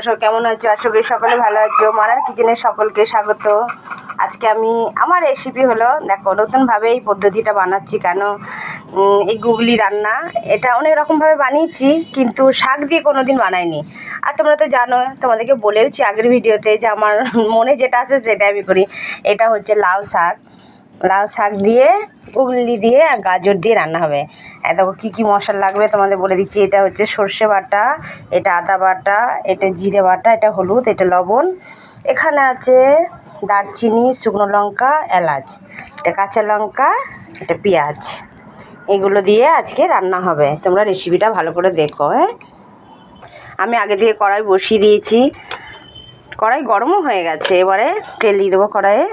তোমরা সব কেমন আছো? আশা করি সকলে ভালো আছো। মারার কিচেনের সকলকে স্বাগত। আজকে আমি, আমার রেসিপি হলো, দেখো, নতুনভাবে এই পদ্ধতিটা বানাচ্ছি কেন? এই গুগলি রান্না, এটা অনেক রকমভাবে বানিয়েছি, কিন্তু শাক দিয়ে কোনো দিন বানাইনি। আর তোমরা তো জানো, তোমাদেরকে বলেওছি আগের ভিডিওতে যে আমার মনে যেটা আছে সেটা আমি করি। এটা হচ্ছে লাউ শাক। লাউ শাক দিয়ে, উগলি দিয়ে আর গাজর দিয়ে রান্না হবে। দেখো কী কী মশলা লাগবে তোমাদের বলে দিচ্ছি। এটা হচ্ছে সর্ষে বাটা, এটা আদা বাটা, এটা জিরে বাটা, এটা হলুদ, এটা লবণ। এখানে আছে দারচিনি, শুকনো লঙ্কা, এলাচ, এটা কাঁচা লঙ্কা, এটা পেঁয়াজ। এগুলো দিয়ে আজকে রান্না হবে। তোমরা রেসিপিটা ভালো করে দেখো হ্যাঁ? আমি আগে থেকে কড়াই বসিয়ে দিয়েছি। কড়াই গরমও হয়ে গেছে, এবারে তেল দিয়ে দেবো কড়াইয়ে।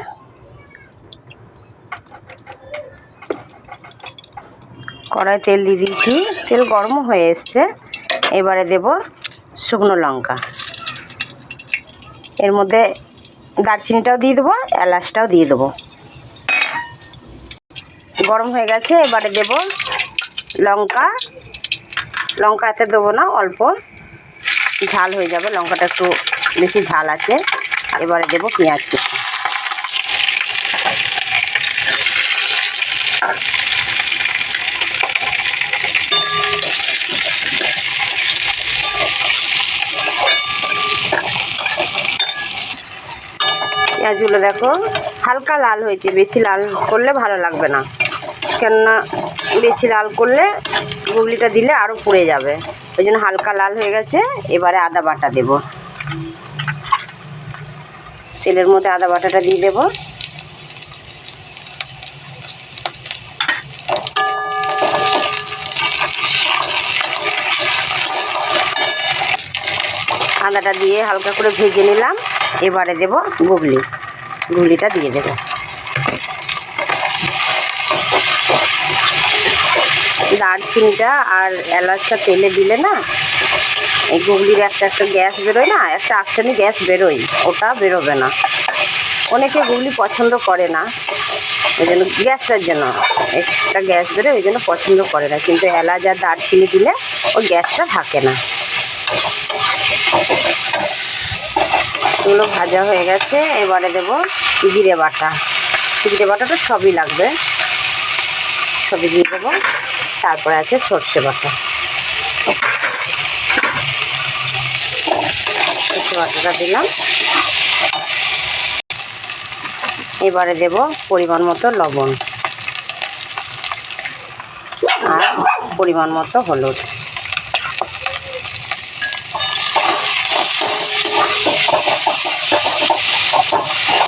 কড়াই তেল দিয়ে দিয়েছি। তেল গরমও হয়ে এসছে। এবারে দেব শুকনো লঙ্কা। এর মধ্যে দারচিনিটাও দিয়ে দেবো, এলাচটাও দিয়ে দেবো। গরম হয়ে গেছে, এবারে দেব লঙ্কা। লঙ্কা এতে দেবো না, অল্প। ঝাল হয়ে যাবে, লঙ্কাটা একটু বেশি ঝাল আছে। এবারে দেবো পেঁয়াজ কুচি। পেঁয়াজগুলো দেখো, হালকা লাল হয়েছে, বেশি লাল করলে ভালো লাগবে না। কেননা বেশি লাল করলে গুগলিটা দিলে আরও পুড়ে যাবে। ওই জন্য হালকা লাল হয়ে গেছে, এবারে আদা বাটা দেব। তেলের মধ্যে আদা বাটাটা দিয়ে দেবো। আদাটা দিয়ে হালকা করে ভেজে নিলাম। এবারে দেব গুগলি। গুগলিটা দিয়ে দেবো। দারচিনিটা আর এলাচটা তেলে দিলে না, এই গুগলির একটা একটা গ্যাস বেরোয় না, একটা আটখানি গ্যাস বেরোয়, ওটা বেরোবে না। অনেকে গুগলি পছন্দ করে না ওই জন্য গ্যাসটার জন্য একটা গ্যাস বেরোয় ওই জন্য পছন্দ করে না, কিন্তু এলাচ আর দারচিনি দিলে ওই গ্যাসটা থাকে না। এগুলো ভাজা হয়ে গেছে। এবারে দেবো জিরে বাটা। জিরে বাটাটা সবই লাগবে। সবই দিয়ে দেবো। তারপরে আছে সর্ষে বাটা। সর্ষে বাটাটা দিলাম। এবারে দেব পরিমাণ মতো লবণ। আর পরিমাণ মতো হলুদ।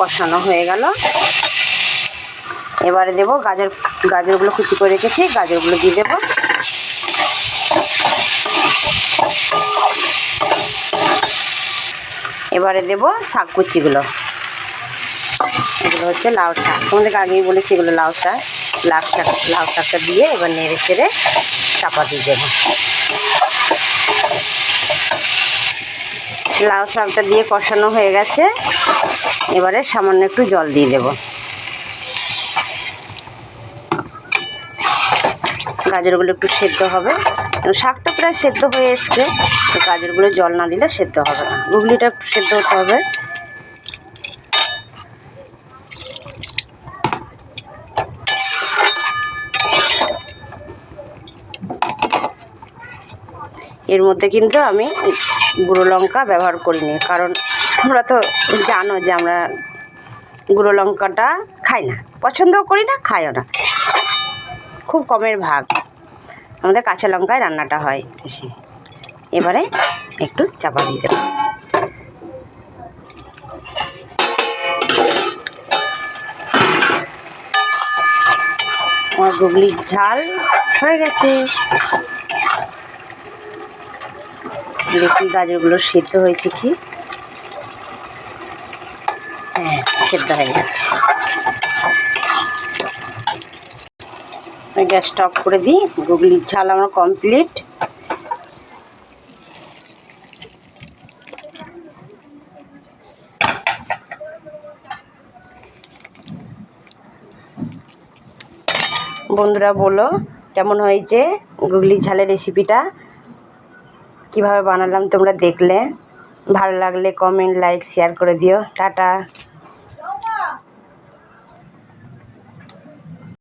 কষানো হয়ে গেল। এবারে দেব গাজর, গাজরগুলো কুচি করে রেখেছি, গাজরগুলো দিয়ে দেবো। এবারে দেব শাক কুচিগুলো। এগুলো হচ্ছে লাউ শাক। তোমাদেরকে আগেই বলেছি এগুলো লাউ শাক। লাউ শাক, লাউ শাকটা দিয়ে এবার নেড়ে চেড়ে চাপা দিয়ে দেবো। লাউ শাকটা দিয়ে কষানো হয়ে গেছে। এবারে সামান্য একটু জল দিয়ে দেব। গাজরগুলো একটু সেদ্ধ হবে। শাকটা প্রায় সেদ্ধ হয়ে এসছে। গাজরগুলো জল না দিলে সেদ্ধ হবে না। গুগলিটা সেদ্ধ হতে হবে। এর মধ্যে কিন্তু আমি গুঁড়ো লঙ্কা ব্যবহার করিনি, কারণ তোমরা তো জানো যে আমরা গুঁড়ো লঙ্কাটা খাই না, পছন্দও করি না, খাইও না। খুব কমের ভাগ। আমাদের কাঁচা লঙ্কায় রান্নাটা হয় বেশি। এবারে একটু চাপা দিয়ে দেবো। আমার গুগলির ঝাল হয়ে গেছে। দেখি গাজরগুলো সিদ্ধ হয়েছে কি? হ্যাঁ সেদ্ধ হয়ে গেছে। গ্যাসটা অফ করে দিই। গুগলির ঝাল আমার কমপ্লিট। বন্ধুরা বলো, কেমন হয়েছে গুগলির ঝালের রেসিপিটা কীভাবে বানালাম তোমরা দেখলে। ভালো লাগলে কমেন্ট লাইক শেয়ার করে দিও। টাটা।